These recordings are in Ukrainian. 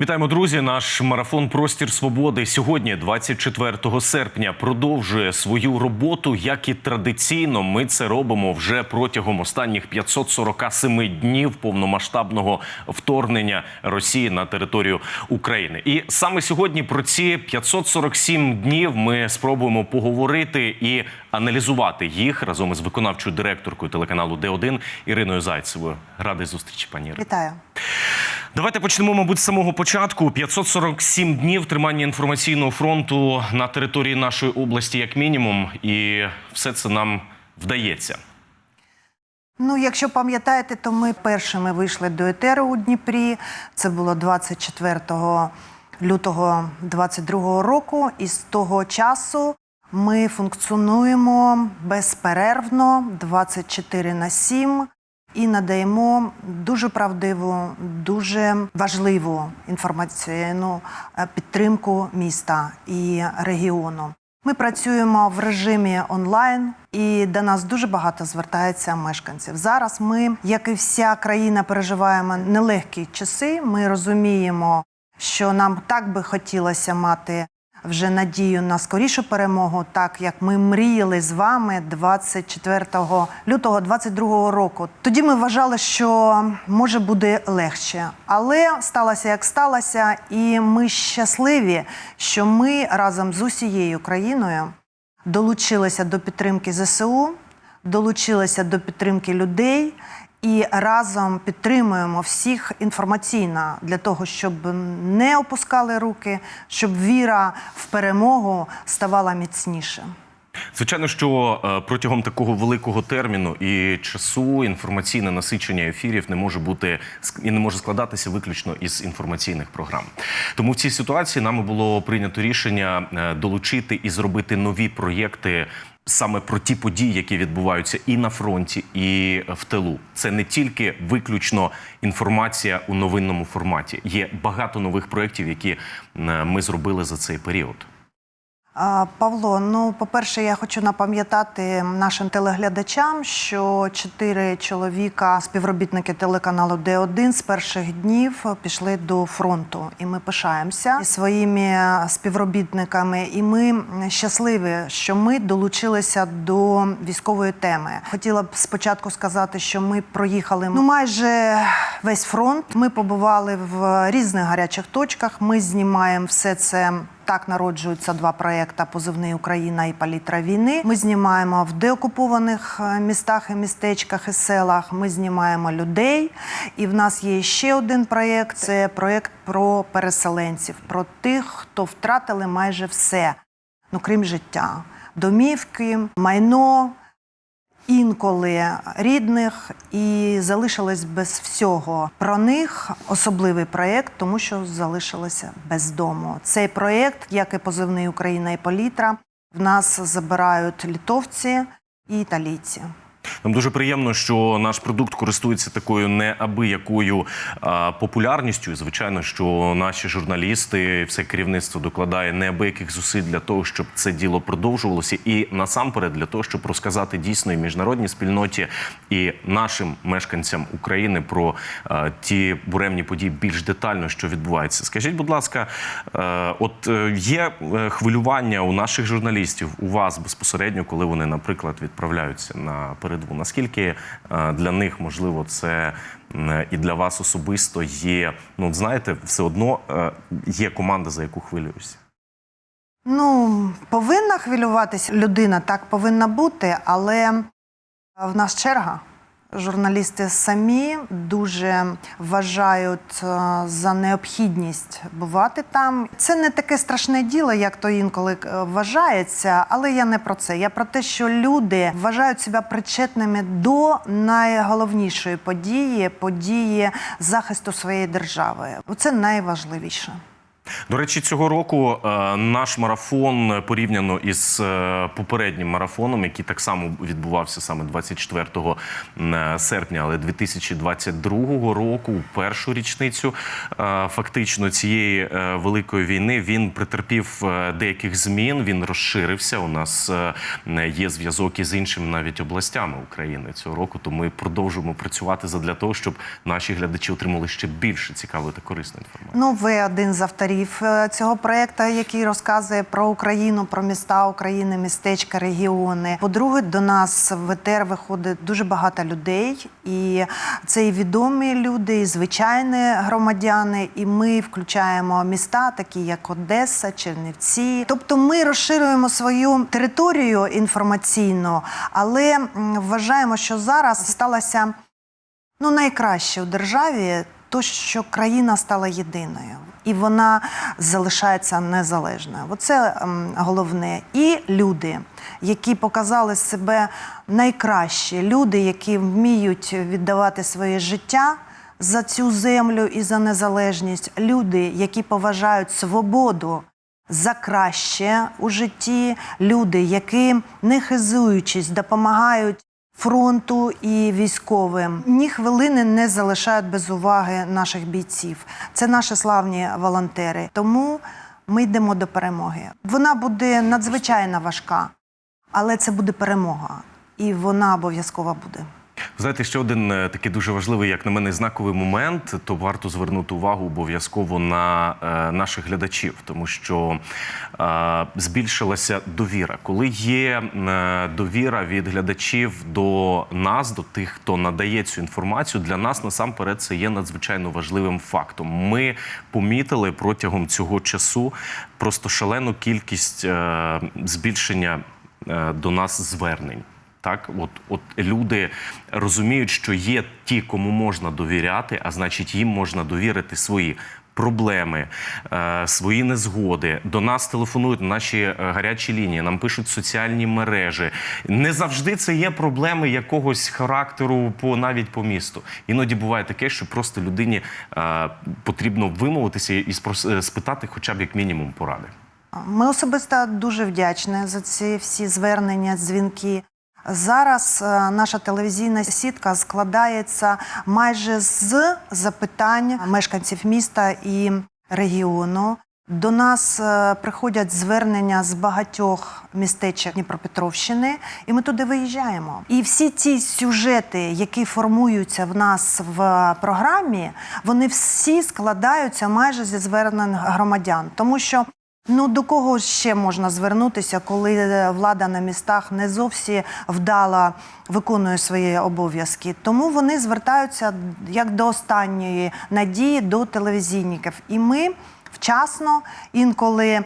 Вітаємо, друзі! Наш марафон Простір свободи сьогодні, 24 серпня, продовжує свою роботу, як і традиційно. Ми це робимо вже протягом останніх 547 днів повномасштабного вторгнення Росії на територію України. І саме сьогодні про ці 547 днів ми спробуємо поговорити і аналізувати їх разом із виконавчою директоркою телеканалу Д1 Іриною Зайцевою. Радий зустрічі, пані Ірино. Вітаю. Давайте почнемо, мабуть, з самого початку. 547 днів тримання інформаційного фронту на території нашої області, як мінімум, і все це нам вдається. Ну, якщо пам'ятаєте, то ми першими вийшли до етеру у Дніпрі. Це було 24 лютого 22 року, і з того часу ми функціонуємо безперервно 24 на 7 і надаємо дуже правдиву, дуже важливу інформаційну е, підтримку міста і регіону. Ми працюємо в режимі онлайн, і до нас дуже багато звертається мешканців. Зараз ми, як і вся країна, переживаємо нелегкі часи. Ми розуміємо, що нам так би хотілося мати вже надію на скорішу перемогу, так як ми мріяли з вами 24 лютого 22 року. Тоді ми вважали, що може буде легше, але сталося як сталося, і ми щасливі, що ми разом з усією країною долучилися до підтримки ЗСУ, долучилися до підтримки людей. І разом підтримуємо всіх інформаційно для того, щоб не опускали руки, щоб віра в перемогу ставала міцніше. Звичайно, що е, протягом такого великого терміну і часу інформаційне насичення ефірів не може бути і не може складатися виключно із інформаційних програм. Тому в цій ситуації нами було прийнято рішення е, долучити і зробити нові проєкти. Саме про ті події, які відбуваються і на фронті, і в тилу, це не тільки виключно інформація у новинному форматі. Є багато нових проєктів, які е, ми зробили за цей період. Павло, ну по-перше, я хочу напам'ятати нашим телеглядачам, що чотири чоловіка, співробітники телеканалу Д1 з перших днів пішли до фронту, і ми пишаємося своїми співробітниками. І ми щасливі, що ми долучилися до військової теми. Хотіла б спочатку сказати, що ми проїхали ну майже весь фронт. Ми побували в різних гарячих точках. Ми знімаємо все це. Так народжуються два проекти Позивний Україна і Палітра війни. Ми знімаємо в деокупованих е, містах і містечках і селах. Ми знімаємо людей. І в нас є ще один проєкт це проєкт про переселенців, про тих, хто втратили майже все, ну крім життя, домівки, майно. Інколи рідних і залишилась без всього. Про них особливий проєкт, тому що залишилися без дому. Цей проєкт, як і позивний Україна і Політра, в нас забирають літовці і італійці. Нам дуже приємно, що наш продукт користується такою неабиякою популярністю. Звичайно, що наші журналісти, все керівництво докладає неабияких зусиль для того, щоб це діло продовжувалося, і насамперед для того, щоб розказати дійсно і міжнародній спільноті і нашим мешканцям України про ті буремні події більш детально, що відбувається. Скажіть, будь ласка, от е, є е, хвилювання у наших журналістів, у вас безпосередньо, коли вони, наприклад, відправляються на передову. Наскільки е, для них можливо це і для вас особисто є? Ну, знаєте, все одно е, є команда, за яку хвилююся. Ну, повинна хвилюватися людина, так повинна бути, але в нас черга. Журналісти самі дуже вважають е, за необхідність бувати там. Це не таке страшне діло, як то інколи е, вважається, але я не про це. Я про те, що люди вважають себе причетними до найголовнішої події події захисту своєї держави. Це найважливіше. До речі, цього року е, наш марафон е, порівняно із е, попереднім марафоном, який так само відбувався саме 24 м, серпня, але 2022 року, першу річницю е, фактично цієї е, великої війни, він претерпів е, деяких змін. Він розширився. У нас е, є зв'язок із іншими навіть областями України цього року. То ми продовжуємо працювати задля того, щоб наші глядачі отримали ще більше цікавої та корисної інформації. Ну, ви один з авторів е, цього проєкту, який розказує про Україну, про міста України, містечка, регіони. По-друге, до нас в ЕТР виходить дуже багато людей, і це і відомі люди, і звичайні громадяни. І ми включаємо міста, такі як Одеса, Чернівці. Тобто, ми розширюємо свою територію інформаційно, але вважаємо, що зараз сталося ну, найкраще у державі то, що країна стала єдиною, і вона залишається незалежною. Оце ем, головне. І люди, які показали себе найкраще, люди, які вміють віддавати своє життя. За цю землю і за незалежність люди, які поважають свободу за краще у житті, люди, які не хизуючись, допомагають фронту і військовим. Ні хвилини не залишають без уваги наших бійців. Це наші славні волонтери. Тому ми йдемо до перемоги. Вона буде надзвичайно важка, але це буде перемога, і вона обов'язково буде. Знаєте, ще один е, такий дуже важливий, як на мене, знаковий момент, то варто звернути увагу обов'язково на е, наших глядачів, тому що е, збільшилася довіра. Коли є е, довіра від глядачів до нас, до тих, хто надає цю інформацію, для нас насамперед це є надзвичайно важливим фактом. Ми помітили протягом цього часу просто шалену кількість е, збільшення е, до нас звернень. Так, от, от люди розуміють, що є ті, кому можна довіряти, а значить, їм можна довірити свої проблеми, е, свої незгоди. До нас телефонують на наші е, гарячі лінії, нам пишуть соціальні мережі. Не завжди це є проблеми якогось характеру по навіть по місту. Іноді буває таке, що просто людині е, потрібно вимовитися і спитати, хоча б як мінімум поради. Ми особисто дуже вдячні за ці всі звернення, дзвінки. Зараз е, наша телевізійна сітка складається майже з запитань мешканців міста і регіону. До нас е, приходять звернення з багатьох містечок Дніпропетровщини, і ми туди виїжджаємо. І всі ці сюжети, які формуються в нас в програмі, вони всі складаються майже зі звернень громадян, тому що Ну до кого ще можна звернутися, коли е, влада на містах не зовсім вдало виконує свої обов'язки? Тому вони звертаються як до останньої надії до телевізійників. І ми вчасно, інколи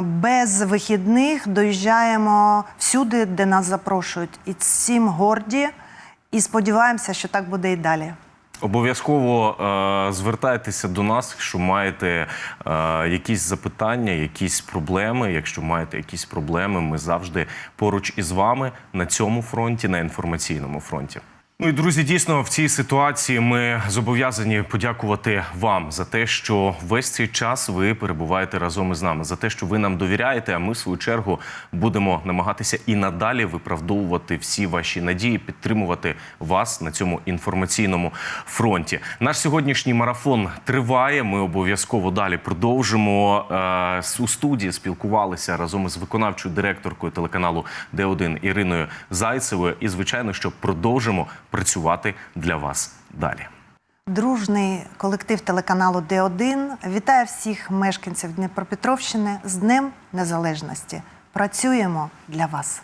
без вихідних доїжджаємо всюди, де нас запрошують. І цим горді, і сподіваємося, що так буде і далі. Обов'язково е, звертайтеся до нас, якщо маєте е, якісь запитання, якісь проблеми. Якщо маєте якісь проблеми, ми завжди поруч із вами на цьому фронті, на інформаційному фронті. Ну і друзі, дійсно в цій ситуації ми зобов'язані подякувати вам за те, що весь цей час ви перебуваєте разом із нами, за те, що ви нам довіряєте. А ми в свою чергу будемо намагатися і надалі виправдовувати всі ваші надії, підтримувати вас на цьому інформаційному фронті. Наш сьогоднішній марафон триває. Ми обов'язково далі продовжимо Е, у студії. Спілкувалися разом із виконавчою директоркою телеканалу Д1 Іриною Зайцевою. І звичайно, що продовжимо працювати для вас далі. Дружний колектив телеканалу Д1 вітає всіх мешканців Дніпропетровщини з Днем Незалежності. Працюємо для вас.